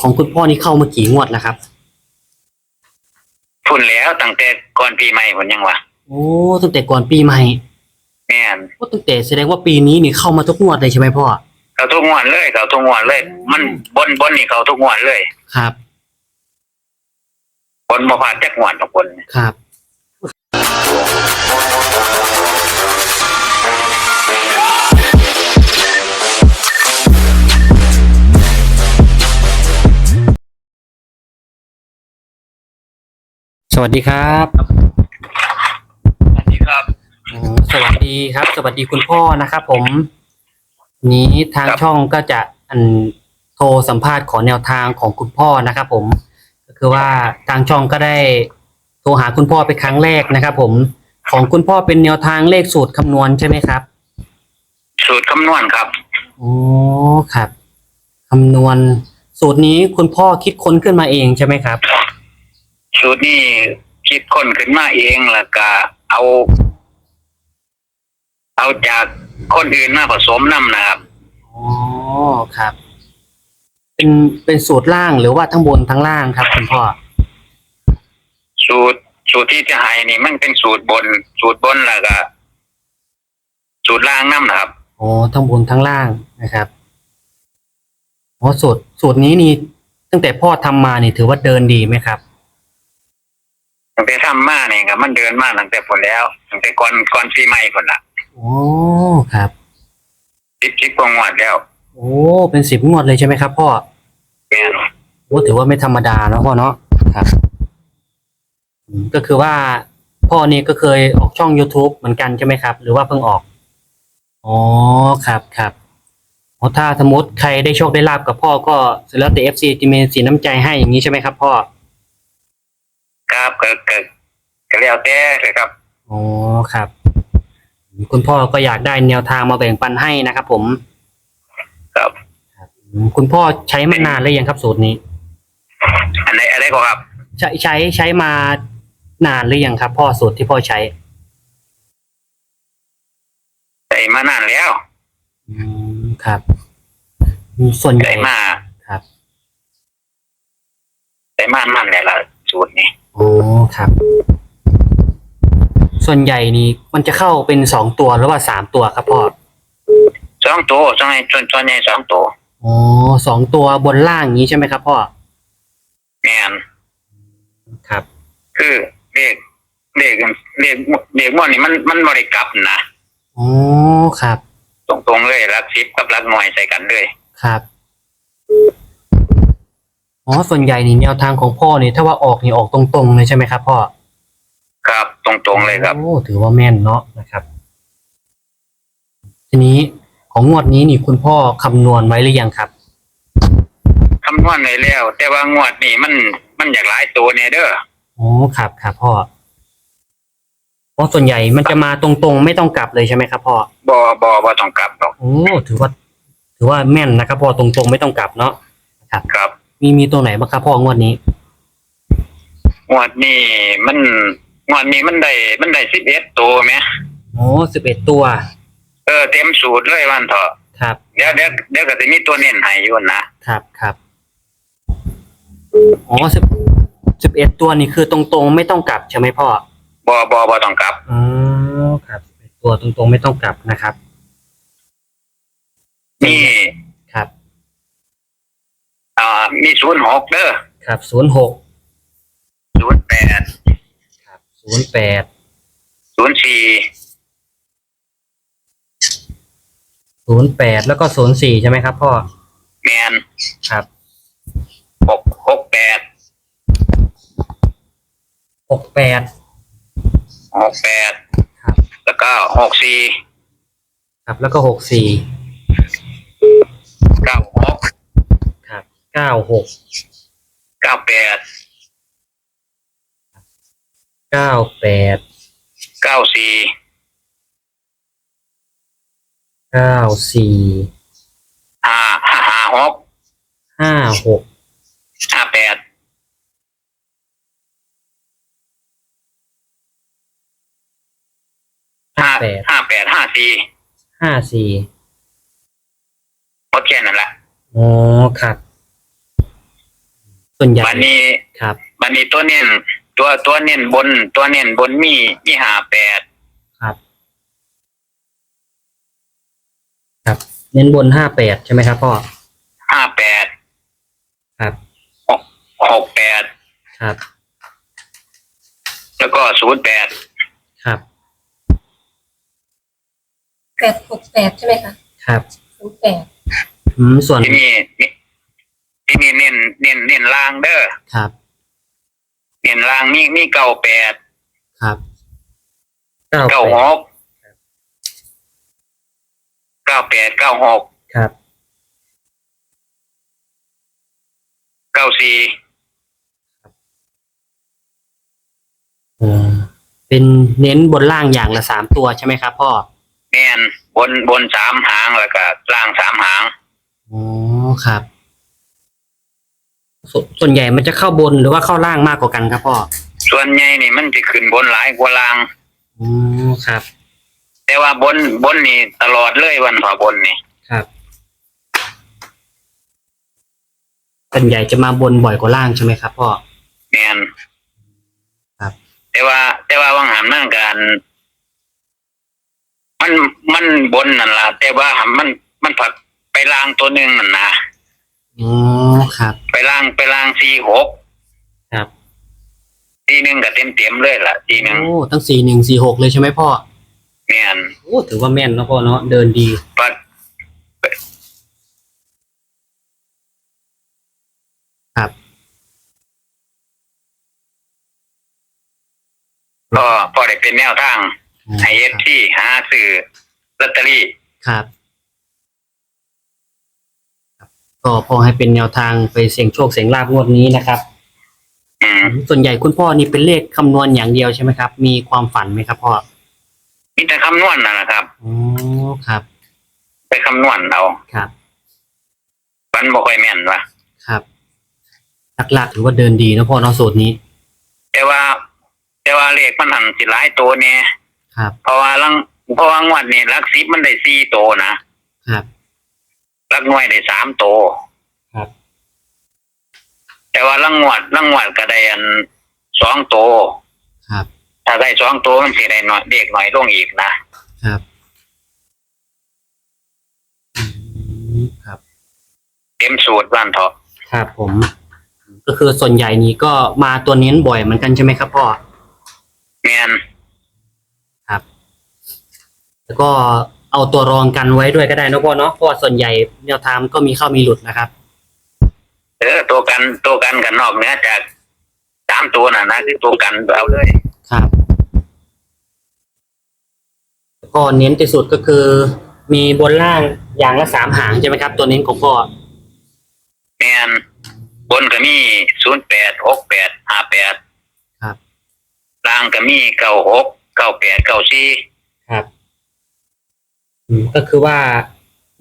ของคุณพ่อนี่เข้ามากี่งวดแล้วครับ พุ่นแล้วตั้งแต่ก่อนปีใหม่ผลยังวะโอ้ตั้งแต่ก่อนปีใหม่แม่นก็ตั้งแต่แสดงว่าปีนี้นี่เข้ามาทุกงวดเลยใช่ไหมพ่อ เขาทุกงวดเลย เขาทุกงวดเลย มันบนบนนี่เขาทุกงวดเลย ครับ บนบ่ผ่านจักงวดทุกคน ครับ สวัสดีครับสวัสดีครับอ๋อสวัสดีครับ สวัสดีคุณพ่อนะครับผม นี้ทางครับช่องก็จะอันโทรสัมภาษณ์ขอแนวทางของคุณพ่อนะครับผม ก็คือว่าทางช่องก็ได้โทรหาคุณพ่อเป็นครั้งแรกนะครับผม ของคุณพ่อเป็นแนวทางเลขสูตรคำนวณใช่ไหมครับ สูตรคำนวณครับโอ้ครับคำนวณ สูตรนี้คุณพ่อคิดค้นขึ้นมาเองใช่ไหมครับ สูตรนี้คิดค้นขึ้นมาเองแล้วก็เอา เอาจากคนอื่นมาผสมน้ำนะครับ อ๋อครับ เป็นเป็นสูตรล่างหรือว่าทั้งบนทั้งล่างครับคุณพ่อสูตรสูตรที่จะให้นี่มันเป็นสูตรบน สูตรบนแล้วก็สูตรล่างน้ำนะครับ อ๋อทั้งบนทั้งล่างนะครับอ๋อสูตรสูตรนี้นี่ตั้งแต่พ่อทำมานี่ถือว่าเดินดีไหมครับ ตั้งแต่ทำมาเนี่ยครับมันเดินมาตั้งแต่ผลแล้วตั้งแต่ก่อนก่อนปีใหม่ผลละโอ้ครับ สิบสิบกว่างวดแล้วโอ้เป็นสิบงวดเลยใช่ไหมครับพ่อแม่นโอ้ถือว่าไม่ธรรมดาเนาะพ่อเนาะครับอืมก็คือว่าพ่อนี่ก็เคยออกช่อง youtube เหมือนกันใช่ไหมครับ หรือว่าเพิ่งออกอ๋อครับครับอ๋อถ้าสมมติใครได้โชคได้ลาบกับพ่อก็แล้วแต่ FC จะมีสีน้ำใจให้อย่างนี้ใช่ไหมครับพ่อ ครับก็ก็ก็แล้วแต่เลยครับ อ๋อครับ คุณพ่อก็อยากได้แนวทางมาแบ่งปันให้นะครับ ผมครับ อืมคุณพ่อใช้มานานแล้วยังครับสูตรนี้ อันไหนอะไรก็ครับ ใช้ใช้ใช้มานานหรือยังครับ พ่อสูตรที่พ่อใช้ใส่มานานแล้วอืมครับอืมส่วนใหญ่ใส่มาครับ ใส่มานานแล้วล่ะสูตรนี้ โอ้ครับ ส่วนใหญ่นี่มันจะเข้าเป็นสองตัวหรือว่าสามตัวครับพ่อสองตัวสองไอ้ส่วนส่วนใหญ่สองตัวอ๋อสองตัวบนล่างอย่างนี้ใช่ไหมครับพ่อแม่นครับ คือเลขเลขเลขเลขม้วนนี่มันมันบริกลับนะอ๋อครับ ตรงตรงๆเลยรักสิบกับรักหน่วยใส่กันเลยครับ อ๋อส่วนใหญ่นี่แนวทางของพ่อนี่ถ้าว่าออกนี่ออกตรงๆเลยใช่ไหมครับพ่อครับตรงตรงๆเลยครับโอ้ถือว่าแม่นเนาะนะครับ ทีนี้ของงวดนี้นี่คุณพ่อคำนวณไว้หรือยังครับคำนวณไว้แล้ว แต่ว่างวดนี้มันมันอยากหลายตัวเนี่ยเด้ออ๋อครับครับพ่อเพราะส่วนใหญ่มันจะมาตรงๆ ไม่ต้องกลับเลยใช่ไหมครับพ่อ บอบอบอต้องกลับหรอกโอ้ถือว่า ถือว่าแม่นนะครับพ่อตรงๆไม่ต้องกลับเนาะครับครับ มีมีตัวไหนบ้างครับพ่องวดนี้ งวดนี้มันงวดนี้มันได้มันได้สิบเอ็ดตัวไหมโอ้สิบเอ็ดตัว เออเต็มสูตรเลยวันเถอะครับ เดี๋ยวเดี๋ยวเดี๋ยวก็จะมีตัวเน้นให้อยู่นะครับครับอ๋อสิบสิบเอ็ดตัวนี่คือตรงๆ ไม่ต้องกลับใช่ไหมพ่อบอบอบอต้องกลับอ๋อครับ11ตัวตรงๆไม่ต้องกลับนะครับ นี่ ครับ อ่า มีศูนย์หกเด้อครับศูนย์หกศูนย์แปดครับศูนย์แปดศูนย์สี่ศูนย์แปดแล้วก็ศูนย์สี่ใช่ไหมครับพ่อแมนครับหกหกแปดหกแปดหกแปดครับ แล้วก็หกสี่ครับแล้วก็หกสี่ เก้าหก ครับ เก้าหกเก้าแปดเก้าแปดเก้าสี่เก้าสี่ห้าห้าห้าหกห้าหกห้าแปดห้าห้าแปดห้าแปดห้าสี่ห้าสี่หมดแค่นั้นแหละอ๋อครับ ส่วนใหญ่บันนี้ครับ บันนี้ตัวเน้นตัวตัวเน้นบน ตัวเน้นบนมีมีหาแปดครับครับ เน้นบนห้าแปดใช่ไหมครับพ่อห้าแปดครับหกแปดครับ แล้วก็ศูนย์แปดครับแปดหกแปดใช่ไหมคะครับ ศูนย์แปดอืมส่วน ที่นี่นี่ ที่นี่เน้นเน้นเน้นล่างเด้อครับเน้นล่างมีมีเก้าแปดครับเก้าเก้าแปหดกเก้าแปดเก้าหกครับเก้าสี่อืมเป็นเน้นบนล่างอย่างละสามตัวใช่ไหมครับพ่อแน่นบนบนสามหางแล้วก็ล่างสามหางอ๋อครับ สส่วนใหญ่มันจะเข้าบนหรือว่าเข้าล่างมากกว่ากันครับพ่อส่วนใหญ่นี่มันจะขึ้นบนหลายกว่าล่าง อ๋อครับ แต่ว่าบนบนนี่ตลอดเลยวันผ่าบนนี่ครับส่วนใหญ่จะมาบนบ่อยกว่าล่างใช่ไหมครับพ่อแน่นครับ แต่ว่า แต่ว่าวังหันนั่งกันมันมันบนนั่นล่ะแต่ว่ามันมันผัดไปล่างตัวหนึ่งนั่นนะ อ๋อครับ ไปล่างไปล่างสี่หกครับทีหนึ่งกับเต็มเต็มๆเลยล่ะทีหนึ่งโอ้ตั้งสี่หนึ่งสี่หกเลยใช่ไหมพ่อแม่นโอ้ถือว่าแม่นเนอะพ่อเนาะเดินดีปัดครับก็พอได้เป็นแนวทางไอเอฟที่หาซื้อลอตเตอรี่ครับครับ ก็พอให้เป็นแนวทางไปเสี่ยงโชคเสี่ยงลาบงวดนี้นะครับอืมส่วนใหญ่คุณพ่อนี่เป็นเลขคำนวณอย่างเดียวใช่ไหมครับ มีความฝันไหมครับพ่อมีแต่คำนวณนั่นแหละครับอ๋อครับ ไปคำนวณเอาครับมันบ่ค่อยแม่นว่ะครับหลักๆถือว่าเดินดีนะพ่อเนาะสูตรนี้ แต่ว่า แต่ว่าเลขมันหันสิหลายตัวเนี่ยครับ เพราะว่าลังเพราะว่างวดนี่ลักสิบมันได้สี่ตัวนะครับ ลักหน่วยได้สามตัวครับ แต่ว่าลังงวดลังงวดก็ได้อันสองตัวครับ ถ้าได้สองตัวมันสิได้หน่อยเด็กหน่อยลงอีกนะครับอืมครับเต็มสูตรบ้านเถาะครับผม ก็คือส่วนใหญ่นี้ก็มาตัวเน้นบ่อยเหมือนกันใช่ไหมครับพ่อ แม่นครับแล้วก็ เอาตัวรองกันไว้ด้วยก็ได้นะพ่อเนาะเพราะว่าส่วนใหญ่แนวทางก็มีเข้ามีหลุดนะครับ เออตัวกันตัวกันกันนอกเหนือจากสามตัวน่ะนะคือตัวกันเอาเลยครับแล้วก็เน้นที่สุดก็คือ มีบนล่างอย่างละสามหางใช่ไหมครับ ตัวเน้นของพ่อแม่นบนก็มีศูนย์แปดหกแปดห้าแปดครับล่างก็มีเก้าหกเก้าแปดเก้าสี่ครับอืม ก็คือว่า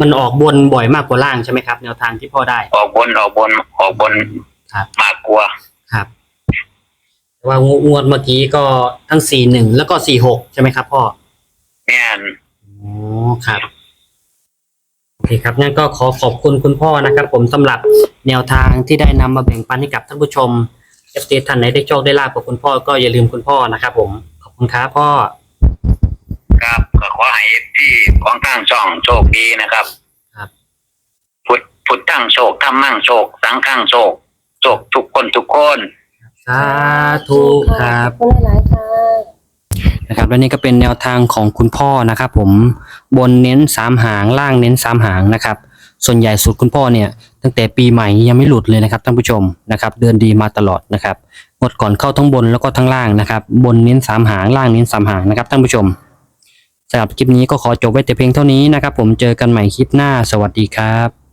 มันออกบนบ่อยมากกว่าล่างใช่ไหมครับ แนวทางที่พ่อได้ ออกบนออกบนออกบนครับ มากกว่า ครับแต่ว่างวงวดเมื่อกี้ก็ทั้งสี่หนึ่งแล้วก็สี่หกใช่ไหมครับพ่อแม่นอ๋อครับโอเคครับงั้นก็ขอขอบคุณคุณพ่อนะครับ ผมสำหรับแนวทางที่ได้นำมาแบ่งปันให้กับท่านผู้ชมเอฟซีท่านไหนได้โชคได้ลาบกับคุณพ่อก็อย่าลืมคุณพ่อนะครับผมขอบคุณครับพ่อ ครับก็ขอ ให้ที่ของทางช่องโชคดีนะครับครับ พุทธพุทธตั้งโชคทำมั่งโชค สังฆังโชคโชคทุกคนทุกคน สาธุครับ ขอบคุณหลายๆค่ะ นะครับและนี่ก็เป็นแนวทางของคุณพ่อนะครับผมบนเน้นสามหางล่างเน้นสามหางนะครับส่วนใหญ่สุดคุณพ่อเนี่ยตั้งแต่ปีใหม่ยังไม่หลุดเลยนะครับท่านผู้ชมนะครับเดินดีมาตลอดนะครับงวดก่อนเข้าทั้งบนแล้วก็ทั้งล่างนะครับบนเน้นสามหางล่างเน้นสามหางนะครับท่านผู้ชม สำหรับคลิปนี้ก็ขอจบไว้แต่เพียงเท่านี้นะครับผมเจอกันใหม่คลิปหน้าสวัสดีครับ